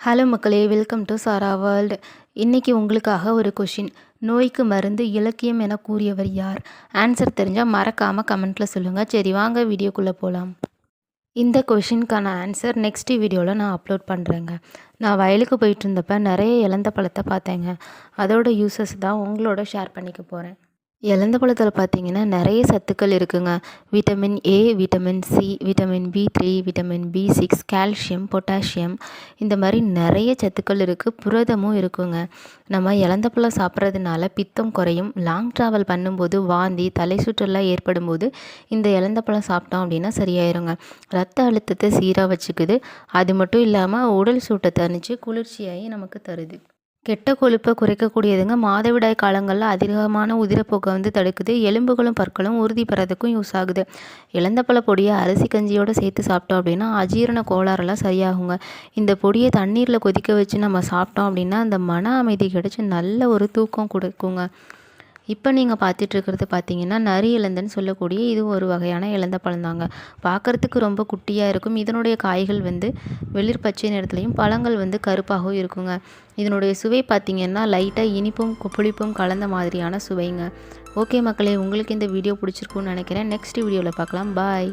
Hello மக்களே welcome to Sarah world இன்றைக்கி உங்களுக்காக ஒரு கொஷின் நோய்க்கு மருந்து இலக்கியம் என கூறியவர் யார்? ஆன்சர் தெரிஞ்சால் மறக்காமல் கமெண்ட்டில் சொல்லுங்கள் சரி வாங்க வீடியோக்குள்ளே போகலாம் இந்த கொஷினுக்கான ஆன்சர் நெக்ஸ்ட் வீடியோவில் நான் அப்லோட் பண்ணுறேங்க நான் வயலுக்கு போயிட்டு இருந்தப்ப நிறைய இழந்த பழத்தை பார்த்தேங்க. அதோட யூசஸ் தான் உங்களோட ஷேர் பண்ணிக்க போகிறேன் இலந்த பழத்தில் பார்த்தீங்கன்னா நிறைய சத்துக்கள் இருக்குங்க. Vitamin A vitamin C vitamin B three vitamin B six calcium potassium இந்த மாதிரி நிறைய சத்துக்கள் இருக்குது புரதமும் இருக்குங்க. நம்ம இலந்த பழம் சாப்பிட்றதுனால பித்தம் குறையும். லாங் ட்ராவல் பண்ணும்போது வாந்தி தலை சுற்றுலாம் ஏற்படும் போது இந்த இலந்த பழம் சாப்பிட்டோம் அப்படின்னா சரியாயிருங்க. ரத்த அழுத்தத்தை சீராக வச்சுக்குது. அது மட்டும் இல்லாமல் உடல் சூட்டை தணிச்சு குளிர்ச்சியாகி நமக்கு தருது. கெட்ட கொழுப்பை குறைக்கக்கூடியதுங்க. மாதவிடாய் காலங்களில் அதிகமான உதிரப்போக்கை வந்து தடுக்குது. எலும்புகளும் பற்களும் உறுதி பெறதுக்கும் யூஸ் ஆகுது. இளந்தப்பழ பொடியை அரிசி கஞ்சியோடு சேர்த்து சாப்பிட்டோம் அப்படின்னா அஜீரண கோளாறுலாம் சரியாகுங்க. இந்த பொடியை தண்ணீரில் கொதிக்க வச்சு நம்ம சாப்பிட்டோம் அப்படின்னா அந்த மன அமைதி கிடச்சி நல்ல ஒரு தூக்கம் கொடுக்குங்க. இப்போ நீங்கள் பார்த்துட்ருக்கிறது பார்த்தீங்கன்னா நரி இலந்தன்னு சொல்லக்கூடிய இது ஒரு வகையான இலந்த பழந்தாங்க. பார்க்குறதுக்கு ரொம்ப குட்டியாக இருக்கும். இதனுடைய காய்கள் வந்து வெளிர் பச்சை நிறத்துலையும் பழங்கள் வந்து கருப்பாகவும் இருக்குங்க. இதனுடைய சுவை பார்த்திங்கன்னா லைட்டாக இனிப்பும் புளிப்பும் கலந்த மாதிரியான சுவைங்க. ஓகே மக்களே உங்களுக்கு இந்த வீடியோ பிடிச்சிருக்குன்னு நினைக்கிறேன். நெக்ஸ்ட் வீடியோவில் பார்க்கலாம். பாய்.